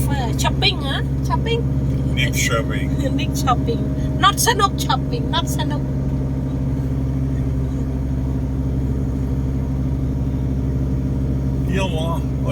เฟอร์ช้อปปิ้งเหรอช้อปปิ้ง Nick shopping. นิกช้อปปิ้ง not สนุกช้อปปิ้ง not สนุก Jalla,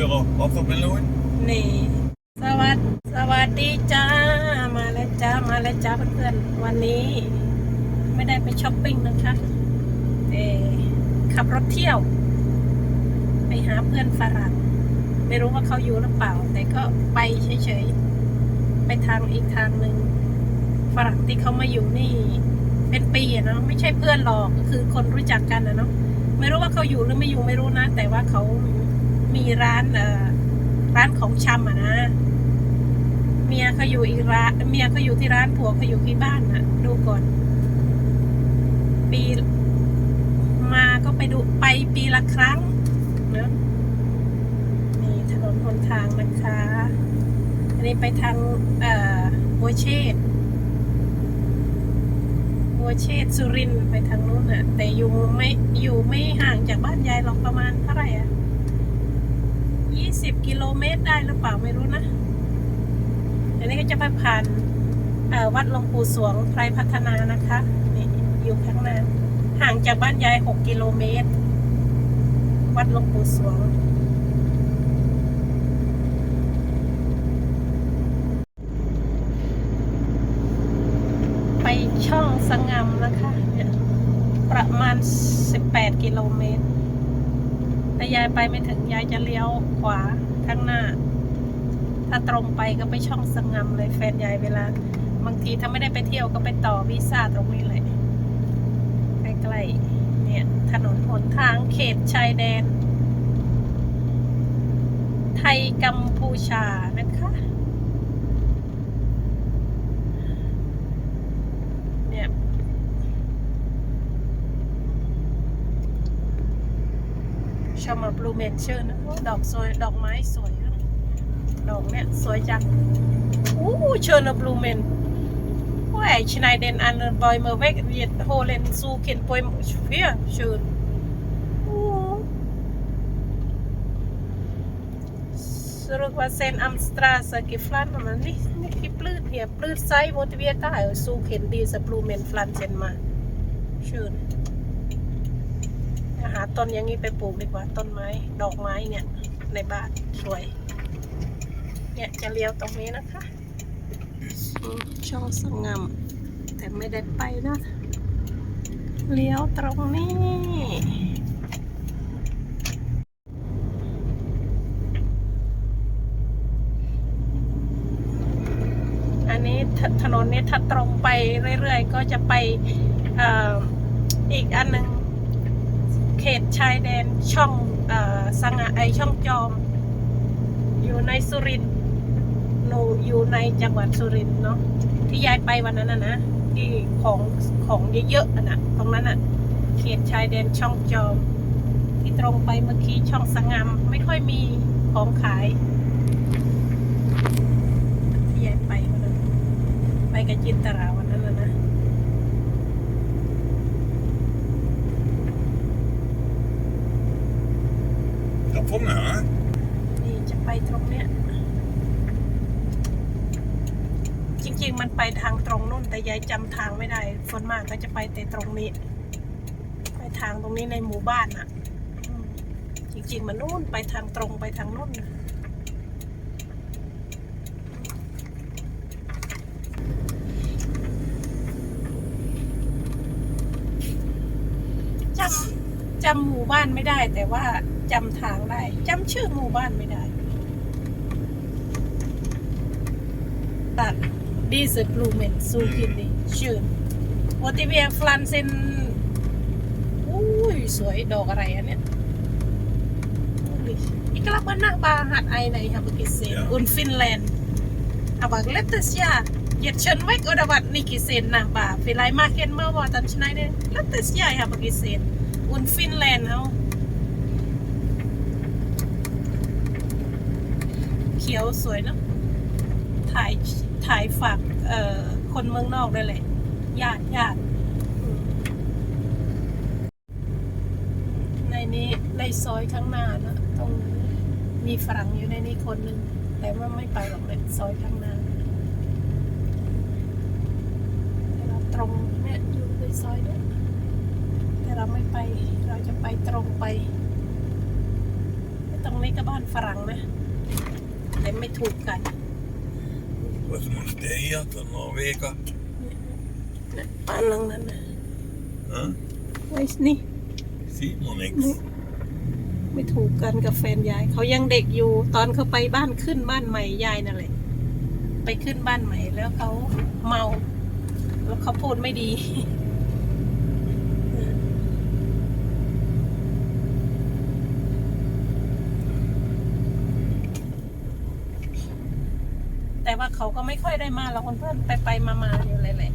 Euro, Wassermelonen. นี่ สวัสดสวัสดีจ้า มาแล้วจ้า มาแล้วจ้าเพื่อนๆ วันนี้ ไม่ได้ไปช้อปปิ้งนะคะเออขับรถเที่ยว ไปหาเพื่อนฝรั่ง ไม่รู้ว่าเขาอยู่หรือเปล่า แต่ก็ไปเฉยๆ ไปทางอีกทางหนึ่งฝรั่งที่เขามาอยู่นี่ เป็นปีอะเนาะไม่ใช่เพื่อนหรอกก็คือคนรู้จักกันนะเนาะไม่รู้ว่าเขาอยู่หรือไม่อยู่ไม่รู้นะ แต่ว่าเขามีร้านเอ่อร้านของชำอะนะ เมียเขาอยู่อีกร้านเมียเขาอยู่ที่ร้านผัวเขาอยู่ที่บ้านนะดูก่อน ปีมาก็ไปดูไปปีละครั้งเนอะ นี่ถนนหนทางนะคะ อันนี้ไปทางเอ่อบัวเชษบัวเชษสุรินไปทางนู้นน่ะแต่อยู่ไม่อยู่ไม่ห่างจากบ้านยายหรอกประมาณเท่าไหร่อะยี่สิบกิโลเมตรได้หรือเปล่าไม่รู้นะ อันนี้ก็จะไปผ่านเอ่อวัดหลวงปู่สวงไพรพัฒนานะคะนี่อยู่ข้างหน้าห่างจากบ้านยายหกกิโลเมตร วัดหลวงปู่สวง ไปช่องสงามนะคะเนี่ยประมาณ 18 กิ โลเมตร แต่ยายไปไม่ถึงยายจะเลี้ยวขวาข้างหน้า ถ้าตรงไปก็ไปช่องสงาเลยแฟนยายเวลา บางทีถ้าไม่ได้ไปเที่ยวก็ไปต่อวีซ่าตรงนี้เลยใกล้ๆเนี่ยถนนหนทางเขตชายแดน ไทยกัมพูชานะคะ ชมมาบลูเมนเชอร์นะดอกสวยดอกไม้สวยนดอกเนี่ยสวยจังอู้เชอร์นะบลูเมนว่าไอ้ชนายเดนอันบอยเมอร์เวกเวียดโฮเลนซูเข็นปอยเฟียเชิญสรุปว่าเซนอัมสตราสกิฟลันมันนี่นี่ที่ปลื้ดเหียปลื้ดไซโมติเวียตาซูเข็นดีสบลูเมนฟลันเซนมาเชิญ หาต้นอย่างนี้ไปปลูกดีกว่าต้นไม้ดอกไม้เนี่ย ในบ้านสวย เนี่ยจะเลี้ยวตรงนี้นะคะช่องสงามแต่ไม่ได้ไปนะเลี้ยวตรงนี้อันนี้ถนนนี้ถ้าตรงไปเรื่อยๆ ก็จะไปออีกอันหนึ่ง เขตชายแดนช่องอสังอะไอช่องจอม อยู่ในสุรินทร์หนูอยู่ในจังหวัดสุรินทร์เนาะที่ยายไปวันนั้นนะนะที่ของของเยอะๆอะนะตรงนั้นอะเขตชายแดนช่องจอม ที่ตรงไปเมื่อกี้ช่องสังงามไม่ค่อยมีของขายที่ยายไปวันนั้นไปกับจินตราวัน นั้นนะนะ Dat vond ik, hè? นี่จะไปตรงเนี้ย จริง ๆ มันไปทางตรงนู่นแต่ยายจำทางไม่ได้ส่วนมากก็จะไปแต่ตรงนี้ ไปทางตรงนี้ในหมู่บ้านอะ จริง ๆ มันนู่นไปทางตรงไปทางนู่นนะจำ จำหมู่บ้านไม่ได้ แต่ว่าจำทางได้จำชื่อหมู่บ้านไม่ได้ตัด diese Blumen suchen die schön und die wir pflanzen อุ้ยสวยดอกอะไรอะเนี่ยอุ้ย Ich glaube nach Bahat eine ich habe gesehen Ja. und Finnland aber letztes Jahr jetzt schon weg oder was nicht gesehen nach Bar vielleicht machen wir was dann schneiden letztes Jahr ich habe gesehen und Finnland auch เุนฟินแลนด์เขียวสวยเนอะถ่ายถ่ายฝากเอ่อคนเมืองนอกได้เลยญาติญาติในนี้ในซอยข้างหน้านะตรงมีฝรั่งอยู่ในนี้คนหนึ่งแต่ว่าไม่ไปหรอกเลยซอยข้างหน้าตรงเนี่ยอยู่ในซอยเนี่ย เราไม่ไป เราจะไปตรงไป ตรงนี้ก็บ้านฝรั่งนะแต่ไม่ถูกกัน Was macht der hier? Der Norweger? เนี่ยบ้านหลังนั้นนะ Hä? ไว้นี่ Sieht man นี่ nichts. ไม่ถูกกันกับแฟนยาย เขายังเด็กอยู่ ตอนเขาไปบ้านขึ้นบ้านใหม่ยายนั่นแหละ ไปขึ้นบ้านใหม่แล้วเขาเมา แล้วเขาพูดไม่ดี แต่ว่า เขาก็ไม่ค่อยได้มาเราคนเพื่อนไปไปมามาอยู่เลยแหละ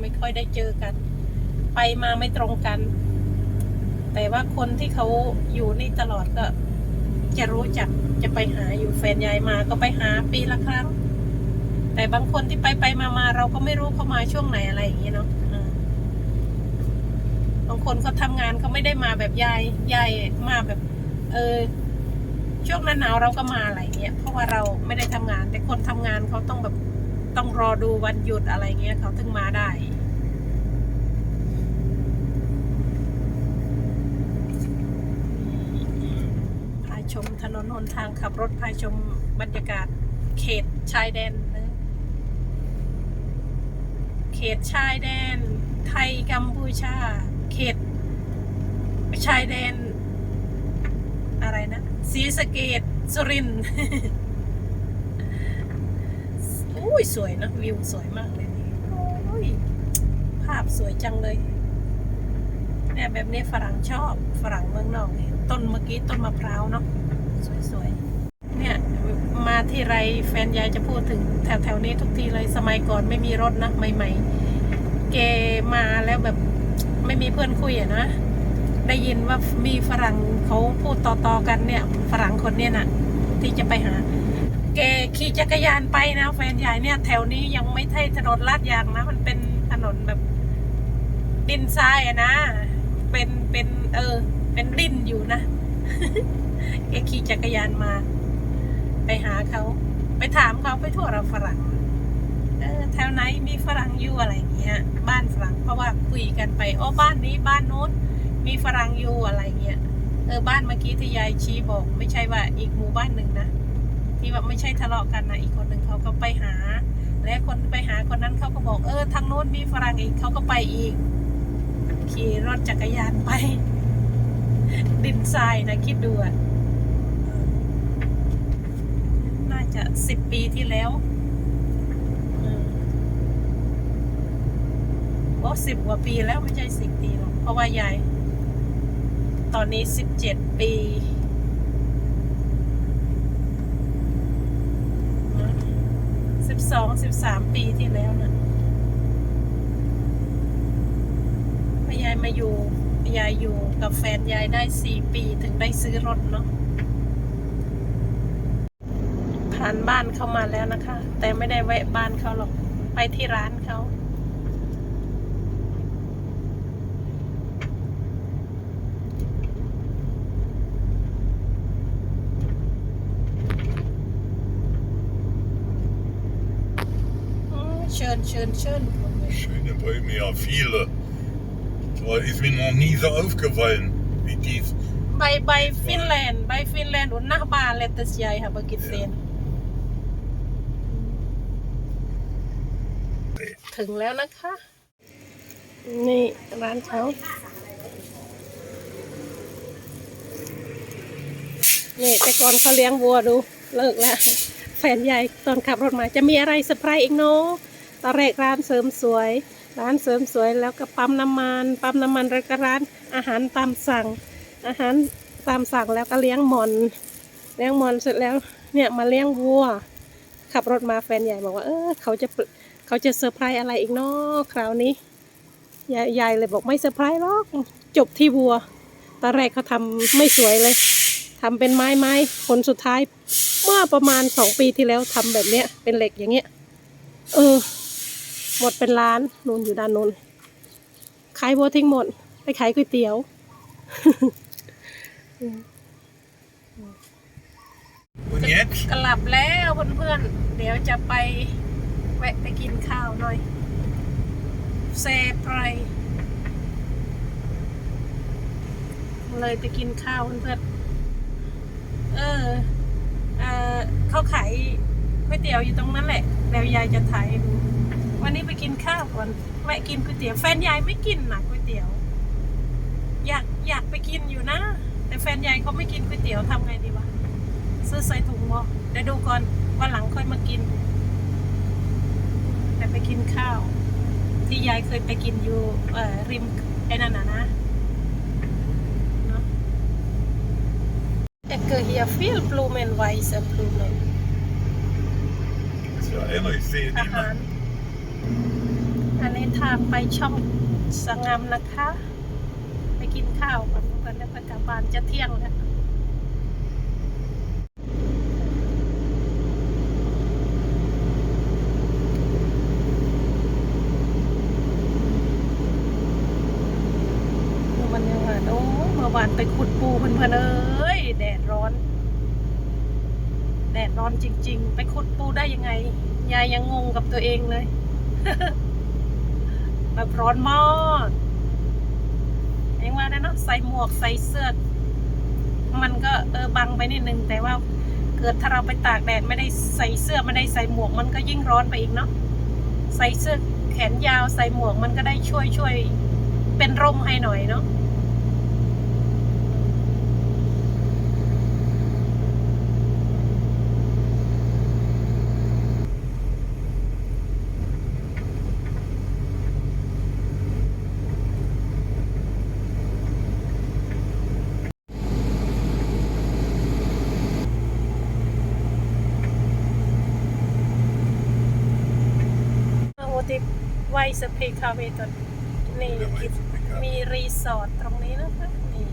ไม่ค่อยได้เจอกัน ไปมาไม่ตรงกัน แต่ว่าคนที่เขาอยู่นี่ตลอดก็ จะรู้จักจะไปหาอยู่แฟนยายมาก็ไปหาปีละครั้ง แต่บางคนที่ไปไปมามาเราก็ไม่รู้เขามาช่วงไหนอะไรอย่างเงี้ยเนาะบางคนเขาทำงานเขาไม่ได้มาแบบยายยายมาแบบ เออ ช่วงหน้าหนาวเราก็มาอะไรเงี้ยเพราะว่าเราไม่ได้ทำงาน แต่คนทำงานเขาต้องแบบต้องรอดูวันหยุดอะไรเงี้ยเขาถึงมาได้พาชมถนนหนทางขับรถพาชมบรรยากาศเขตชายแดนนะเขตชายแดน ไทยกัมพูชา เขตชายแดน นะศรีสะเกดสุรินอุ้ยสวยนะวิวสวยมากเลยนี่โอ้ยภาพสวยจังเลยเนี่ยแบบนี้ฝรั่งชอบฝรั่งเมืองนอกเนี่ยต้นเมื่อกี้ต้นมะพร้าวเนาะสวยๆเนี่ยมาที่ไรแฟนยายจะพูดถึงแถวๆนี้ทุกทีเลยสมัยก่อนไม่มีรถนะใหม่ๆแกมาแล้วแบบไม่มีเพื่อนคุยอะนะ ได้ยินว่ามีฝรั่งเขาพูดต่อๆกันเนี่ยฝรั่งคนเนี้ยน่ะ ที่จะไปหา แกขี่จักรยานไปนะ แฟนใหญ่เนี่ย แถวนี้ยังไม่ใช่ถนนลาดยางนะ มันเป็นถนนแบบ ดินทรายอะนะ เป็นเป็น เออ เป็นดินอยู่นะแกขี่จักรยานมา ไปหาเขาไปถามเขาไปทั่วเราฝรั่งเออแถวไหนมีฝรั่งอยู่อะไรเงี้ย บ้านฝรั่งเพราะว่าคุยกันไปอ๋อบ้านนี้บ้านโน้น มีฝรั่งอยู่อะไรเงี้ยเออบ้านเมื่อกี้ที่ยายชี้บอก ไม่ใช่ว่าอีกหมู่บ้านหนึ่งนะที่ว่าไม่ใช่ทะเลาะกันนะอีกคนหนึ่งเขาก็ไปหา และคนไปหาคนนั้นเขาก็บอก เออทางโน้นมีฝรั่งอีกเขาก็ไปอีกขี่รถจักรยานไป ดินทรายนะคิดดูอะน่าจะสิบปีที่แล้วเออโอ้สิบกว่าปีแล้วไม่ใช่สิบปีหรอกเพราะว่ายาย ตอนนี้สิบเจ็ดปีสิบสองสิบสามปีที่แล้วนะพยายมาอยู่ยายอยู่กับแฟนยายได้สี่ปีถึงได้ซื้อรถเนาะผ่านบ้านเข้ามาแล้วนะคะ แต่ไม่ได้แวะบ้านเขาหรอก ไปที่ร้านเขา อืมเชิญเชิญเชิญ Schöne Bäume, ja, viele. Aber ist mir noch nie so aufgefallen, wie dies. ใบใบฟินแลนด์ใบฟินแลนด์อุนนาบาเลตสยายค่ะบกิเซนถึงแล้วนะคะ นี่ร้านเขานี่แต่ก่อนเขาเลี้ยงวัวดู เลิกแล้ว แฟนใหญ่ตอนขับรถมาจะมีอะไรเซอร์ไพรส์อีกเนาะ ตอนแรกร้านเสริมสวย ร้านเสริมสวยแล้วก็ปั๊มน้ำมัน ปั๊มน้ำมันแล้วก็ร้านอาหารตามสั่ง อาหารตามสั่งแล้วก็เลี้ยงหมอน เลี้ยงหมอนเสร็จแล้วเนี่ยมาเลี้ยงวัว ขับรถมาแฟนใหญ่บอกว่าเออเขาจะเขาจะเซอร์ไพรส์อะไรอีกเนาะคราวนี้ยายเลยบอกไม่เซอร์ไพรส์หรอกจบที่วัวตอนแรกเขาทำไม่สวยเลยทำเป็นไม้ไม้ผลสุดท้าย เมื่อประมาณสองปีที่แล้วทำแบบเนี้ยเป็นเหล็กอย่างเงี้ย เออ หมดเป็นล้านนูนอยู่ด้านนู้นขายวัวทิ้งหมด ไปขายก๋วยเตี๋ยว Und jetzt? กลับแล้วเพื่อนๆ เดี๋ยวจะไปแวะไปกินข้าวหน่อยเซไพรเลยไปกินข้าวเพื่อนๆ เออ เออเขาขายก๋วยเตี๋ยวอยู่ตรงนั้นแหละเดี๋ยวยายจะถ่ายให้ดู วันนี้ไปกินข้าวก่อนแวะกินก๋วยเตี๋ยวแฟนยายไม่กินนะก๋วยเตี๋ยว อยากอยากไปกินอยู่นะ แต่แฟนยายเขาไม่กินก๋วยเตี๋ยวทำไงดีวะซื้อใส่ถุงบ่เดี๋ยวดูก่อนวันหลังค่อยมากิน แต่ไปกินข้าว ที่ยายเคยไปกินอยู่เอ่อริมไอ้นั่นน่ะนะเนาะ Ik eh, hier veel bloemen, wijze bloemen. Das ist ja immer, ich sehe อา die หาร immer. อันนี้ทางไปช่องสงามนะคะ ไปกินข้าวก่อนกันแล้วก็กลับบ้านจะเที่ยงแล้วมันยังไงโอ้เมื่อวานไปขุดปูเพื่อนๆเอ้ยแดดร้อน แดดร้อนจริง ๆ ไปขุดปูได้ยังไง ยายยังงงกับตัวเองเลย แบบร้อนมากเองว่านะเนาะใส่หมวกใส่เสื้อ มันก็เออบังไปนิดนึงแต่ว่าเกิดถ้าเราไปตากแดดไม่ได้ใส่เสื้อไม่ได้ใส่หมวกมันก็ยิ่งร้อนไปอีกเนาะใส่เสื้อแขนยาวใส่หมวกมันก็ได้ช่วยช่วยเป็นร่มให้หน่อยเนาะ ติไวสเพคาเวตอนนี่มีรีสอร์ทตรงนี้นะคะนี่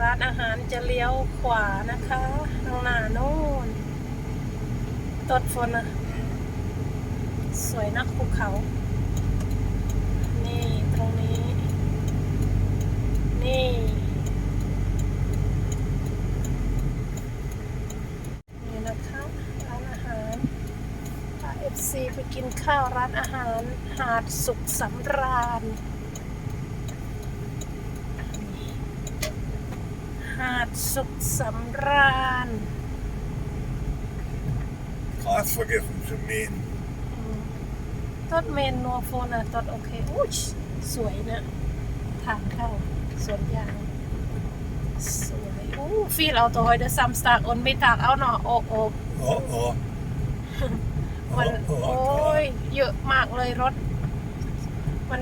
ร้านอาหารจะเลี้ยวขวานะคะทางหน้าโน่นตดฝนอะสวยนักภูเขา นี่ตรงนี้ นี่นะคะร้านอาหาร พาเอฟ ซีไปกินข้าวร้านอาหารหาดสุขสำราญ หาดสุขสำราญ Gras vergessen zu mähen. อืมต้นเมนนัวโฟนอะต้นโอเคอุ้ยสวยนะทางเข้าสวนยางสวยอู้ฟีลเอาตัวหอยเดอซัมสตาร์อนไม่ตากเอาเนาะโอ้โอ้ Oh, oh. มันโอ้ยเยอะมากเลยรถ มัน